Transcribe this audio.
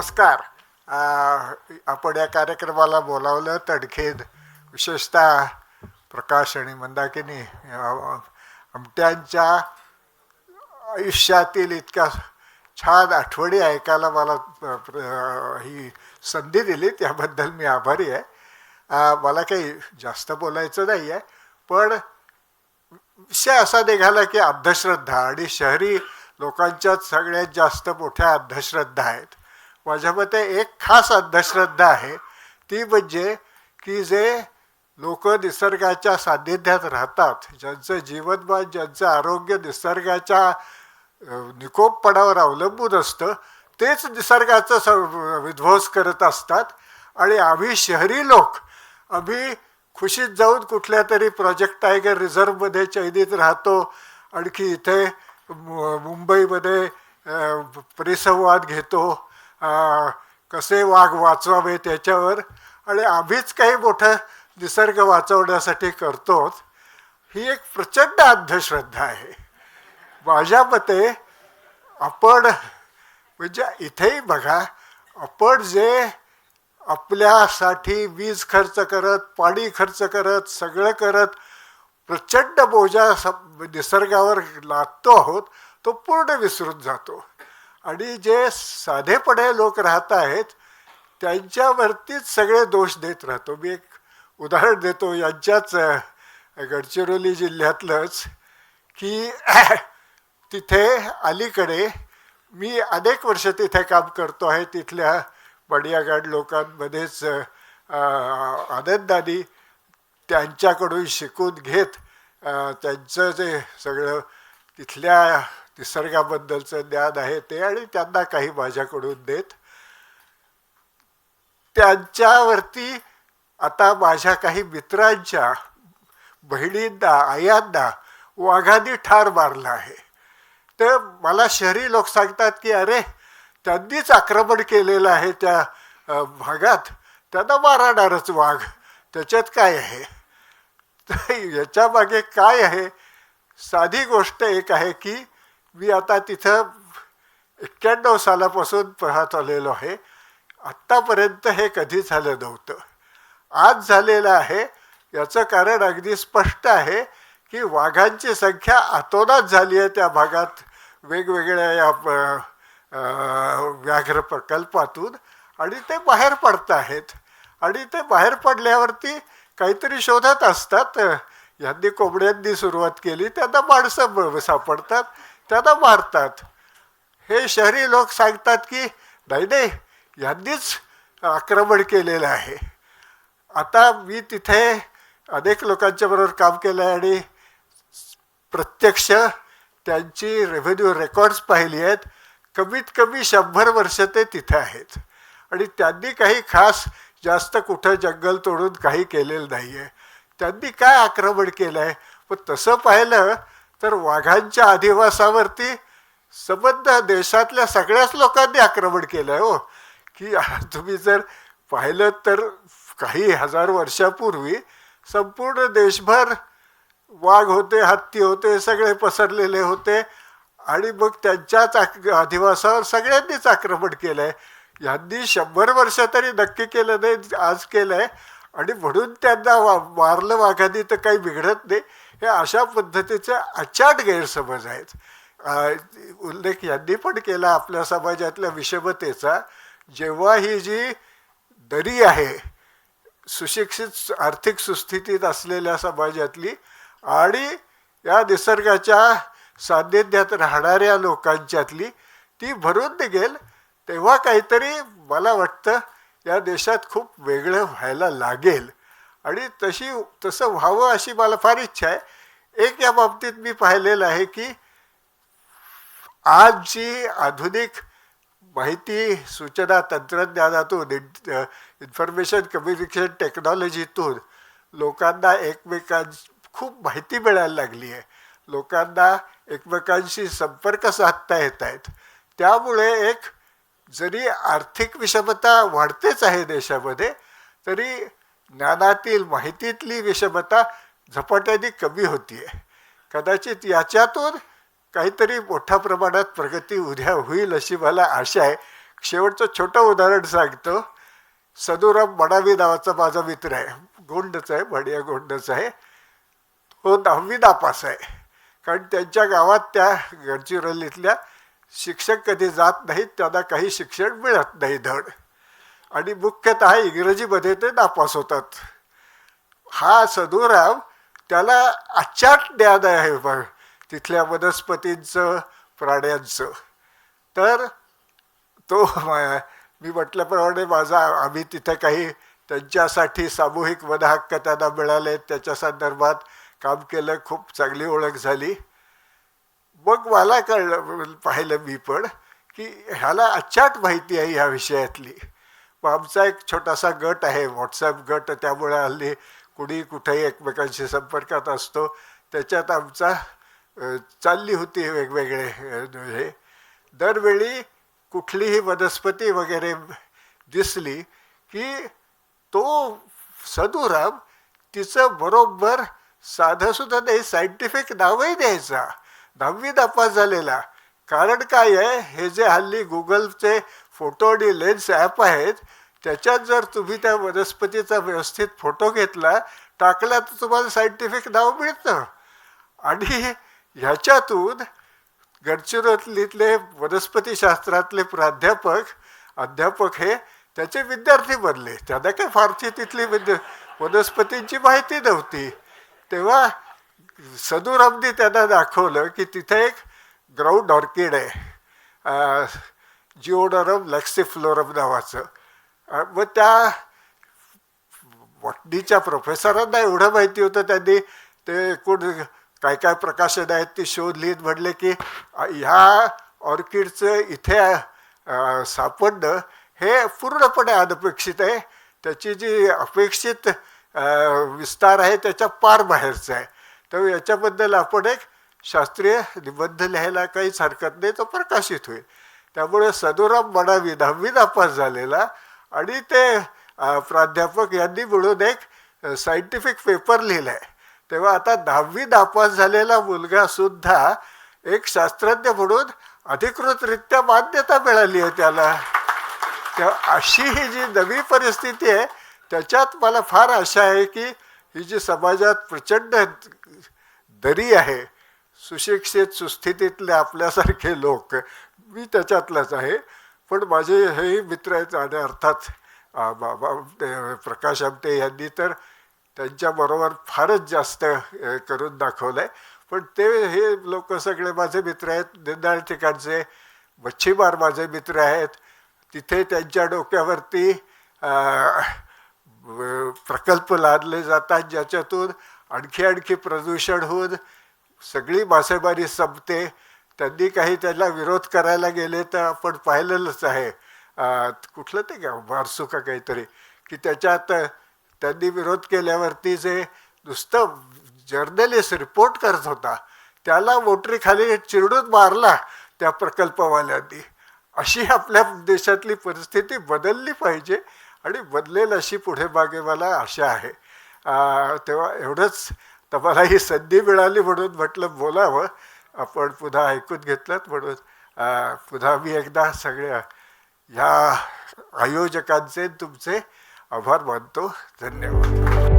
नमस्कार. आपण या कार्यक्रमाला बोलावलं तडखेद विशेषतः प्रकाश आणि मंदाकिनी आमट्यांच्या आयुष्यातील इतक्या छान आठवणी ऐकायला मला प्र- ही संधी दिली त्याबद्दल मी आभारी आहे. मला काही जास्त बोलायचं नाही आहे पण विषय असा निघाला की अंधश्रद्धा आणि शहरी लोकांच्याच सगळ्यात जास्त मोठ्या अंधश्रद्धा आहेत. माझ्या मते एक खास अंधश्रद्धा आहे. ती म्हणजे की जे लोक निसर्गाच्या सान्निध्यात राहतात ज्यांचं जीवनमान ज्यांचं आरोग्य निसर्गाच्या निकोपपणावर अवलंबून असतं तेच निसर्गाचा स विध्वंस करत असतात. आणि आम्ही शहरी लोक आम्ही खुशीत जाऊन कुठल्या तरी प्रोजेक्ट टायगर रिझर्वमध्ये चैनीत राहतो. आणखी इथे मु- मुंबईमध्ये परिसंवाद घेतो. कसे वाघ वाचवावे त्याच्यावर. आणि आम्हीच काही मोठं निसर्ग वाचवण्यासाठी करतोच. ही एक प्रचंड अंधश्रद्धा आहे. माझ्या मते आपण म्हणजे इथेही बघा आपण जे आपल्यासाठी वीज खर्च करत पाणी खर्च करत सगळं करत प्रचंड बोजा स- निसर्गावर लादतो आहोत तो पूर्ण विसरून जातो. आणि जे साधेपणे लोक राहत आहेत त्यांच्यावरतीच सगळे दोष देत राहतो. मी एक उदाहरण देतो. यांच्याच गडचिरोली जिल्ह्यातलंच की तिथे अलीकडे मी अनेक वर्ष तिथे काम करतो आहे. तिथल्या बडियागाड लोकांमध्येच आनंदाने त्यांच्याकडून शिकून घेत त्यांचं जे सगळं तिथल्या निसर्गाबद्दलचं ज्ञान आहे ते आणि त्यांना काही माझ्याकडून देत. त्यांच्यावरती आता माझ्या काही मित्रांच्या बहिणींना आयांना वाघांनी ठार मारला आहे. तर मला शहरी लोक सांगतात की अरे त्यांनीच आक्रमण केलेलं आहे त्या भागात. त्यांना मारणारच वाघ. त्याच्यात काय आहे? तर याच्यामागे काय आहे? साधी गोष्ट एक आहे की मी आता तिथं एक्क्याण्णव सालापासून पाहत आलेलो आहे. आत्तापर्यंत हे कधी झालं नव्हतं. आज झालेलं आहे याचं कारण अगदी स्पष्ट आहे की वाघांची संख्या आतोनात झाली आहे त्या भागात वेगवेगळ्या या व्याघ्र प्रकल्पातून आणि ते बाहेर पडत आहेत. आणि ते बाहेर पडल्यावरती काहीतरी शोधत असतात. यांनी कोंबड्यांनी सुरुवात केली त्यांना माणसं ब- सापडतात. त्यांना मारतात. हे शहरी लोक सांगतात की नाही नाही यांनीच आक्रमण केलेलं आहे. आता मी तिथे अनेक लोकांच्या बरोबर काम केलं आहे आणि प्रत्यक्ष त्यांची रेव्हेन्यू रेकॉर्ड्स पाहिली आहेत. कमीत कमी शंभर वर्ष ते तिथे आहेत. आणि त्यांनी काही खास जास्त कुठं जंगल तोडून काही केलेलं नाही आहे त्यांनी काय आक्रमण केलं आहे पण तसं पाहिलं तर वाघांच्या अधिवासावरती संबंध देशातल्या सगळ्याच लोकांनी आक्रमण केलं आहे हो. की तुम्ही जर पाहिलं तर काही हजार वर्षापूर्वी संपूर्ण देशभर वाघ होते हत्ती होते सगळे पसरलेले होते आणि मग त्यांच्याच आक अधिवासावर सगळ्यांनीच आक्रमण केलं आहे यांनी शंभर वर्ष तरी नक्की केलं नाही आज केलं आहे आणि म्हणून त्यांना वा मारलं वाघाने तर काही बिघडत नाही. हे अशा पद्धतीचे अचाट गैरसमज आहेत. उल्लेख यांनी पण केला आपल्या समाजातल्या विषमतेचा. जेव्हा ही जी दरी आहे सुशिक्षित आर्थिक सुस्थितीत असलेल्या समाजातली आणि या निसर्गाच्या सान्निध्यात राहणाऱ्या लोकांच्यातली ती भरून निघेल तेव्हा काहीतरी मला वाटतं या देशात खूप वेगळं व्हायला लागेल. आणि तशी तसं व्हावं अशी मला फार इच्छा आहे. एक या बाबतीत मी पाहिलेलं आहे की आज जी आधुनिक माहिती सूचना तंत्रज्ञानातून इन्फॉर्मेशन कम्युनिकेशन टेक्नॉलॉजीतून लोकांना एकमेकां खूप माहिती मिळायला लागली आहे. लोकांना एकमेकांशी संपर्क साधता येत आहेत. त्यामुळे एक जरी आर्थिक विषमता वाढतेच आहे देशामध्ये तरी ज्ञानातील माहितीतली विषमता झपाट्याने कमी होती आहे कदाचित याच्यातून काहीतरी मोठ्या प्रमाणात प्रगती उद्या होईल अशी मला आशा आहे. शेवटचं छोटं उदाहरण सांगतो. सदुराम मडावी नावाचा माझा मित्र आहे. गोंडच आहे बडिया गोंडच आहे. तो दहावी नापास आहे. कारण त्यांच्या गावात त्या गडचिरोलीतल्या शिक्षक कधी जात नाहीत त्यांना काही शिक्षण मिळत नाही धड. आणि मुख्यतः इंग्रजीमध्ये ते नापास होतात. हा सदुराम त्याला अचाट ज्ञान आहे बघ तिथल्या वनस्पतींचं प्राण्यांचं. तर तो मी म्हटल्याप्रमाणे माझा आम्ही तिथं काही त्यांच्यासाठी सामूहिक वनहक्क त्यांना मिळाले त्याच्या संदर्भात काम केलं खूप चांगली ओळख झाली. मग मला कळलं पाहिलं मी पण की ह्याला अचाट माहिती आहे ह्या विषयातली. मग आमचा एक छोटासा गट आहे व्हॉट्सॲप गट त्यामुळे हल्ली कुणी कुठेही एकमेकांशी संपर्कात असतो. त्याच्यात आमचा चालली होती वेगवेगळे हे. दरवेळी कुठलीही वनस्पती वगैरे दिसली की तो सदुराम तिचं बरोबर साधंसुद्धा नाही सायंटिफिक नावही द्यायचा. दहावी नापास झालेला. कारण काय आहे हे जे हल्ली गुगलचे फोटो आणि लेन्स ॲप आहेत त्याच्यात जर तुम्ही त्या वनस्पतीचा व्यवस्थित फोटो घेतला टाकला तर तुम्हाला सायंटिफिक नाव मिळतं. आणि ह्याच्यातून गडचिरोलीतले वनस्पतीशास्त्रातले प्राध्यापक अध्यापक हे त्याचे विद्यार्थी बनले. त्यांना काय फारशी तिथली विद्या वनस्पतींची माहिती नव्हती. तेव्हा सदुरामनी त्यांना दाखवलं की तिथे एक ग्राउंड ऑर्किड आहे. जिओडरम लॅक्सिफ्लोरम नावाचं. मग त्या बॉटनीच्या प्रोफेसरांना एवढं माहिती होतं त्यांनी ते एकूण काय काय प्रकाशन आहेत ते शोध लिहित म्हणले की ह्या ऑर्किडचं इथे सापडणं हे पूर्णपणे अनपेक्षित आहे. त्याची जी अपेक्षित विस्तार आहे त्याच्या पार बाहेरचं आहे. तर याच्याबद्दल आपण एक शास्त्रीय निबंध लिहायला काहीच हरकत नाही तो प्रकाशित होईल. त्यामुळे सदुराम मडावी दहावी नापास झालेला आणि ते प्राध्यापक यांनी मिळून एक सायंटिफिक पेपर लिहिला आहे तेव्हा आता दहावी नापास झालेला मुलगा सुद्धा एक शास्त्रज्ञ म्हणून अधिकृतरित्या मान्यता मिळाली आहे त्याला. तेव्हा अशी ही जी नवी परिस्थिती आहे त्याच्यात मला फार आशा आहे की ही जी समाजात प्रचंड दरी आहे सुशिक्षित सुस्थितीतले आपल्यासारखे लोक मी त्याच्यातलाच आहे. पण माझे हेही मित्र आहेत आणि अर्थात बाबा प्रकाश आमटे यांनी तर त्यांच्याबरोबर फारच जास्त करून दाखवलं आहे पण ते हे लोक सगळे माझे मित्र आहेत. निंदाळ ठिकाणचे मच्छीमार माझे मित्र आहेत. तिथे त्यांच्या डोक्यावरती प्रकल्प लादले जातात ज्याच्यातून आणखी आणखी प्रदूषण होऊन सगळी मासेमारी संपते. त्यांनी काही त्याला विरोध करायला गेले तर आपण पाहिलेलंच आहे. कुठलं ते का बारसू का काहीतरी? की त्याच्यात त्यांनी विरोध केल्यावरती जे नुसतं जर्नलिस्ट रिपोर्ट करत होता त्याला मोटरीखाली चिरडून मारला त्या प्रकल्पवाल्यांनी. अशी आपल्या देशातली परिस्थिती बदलली पाहिजे. आणि बदलेल अशी पुढे मागे मला आशा आहे. तेव्हा एवढंच तर मला ही संधी मिळाली म्हणून म्हटलं बोलावं. आपण पुन्हा ऐकून घेतलं म्हणून पुन्हा मी एकदा सगळ्या ह्या आयोजकांचे तुमचे आभार मानतो. धन्यवाद.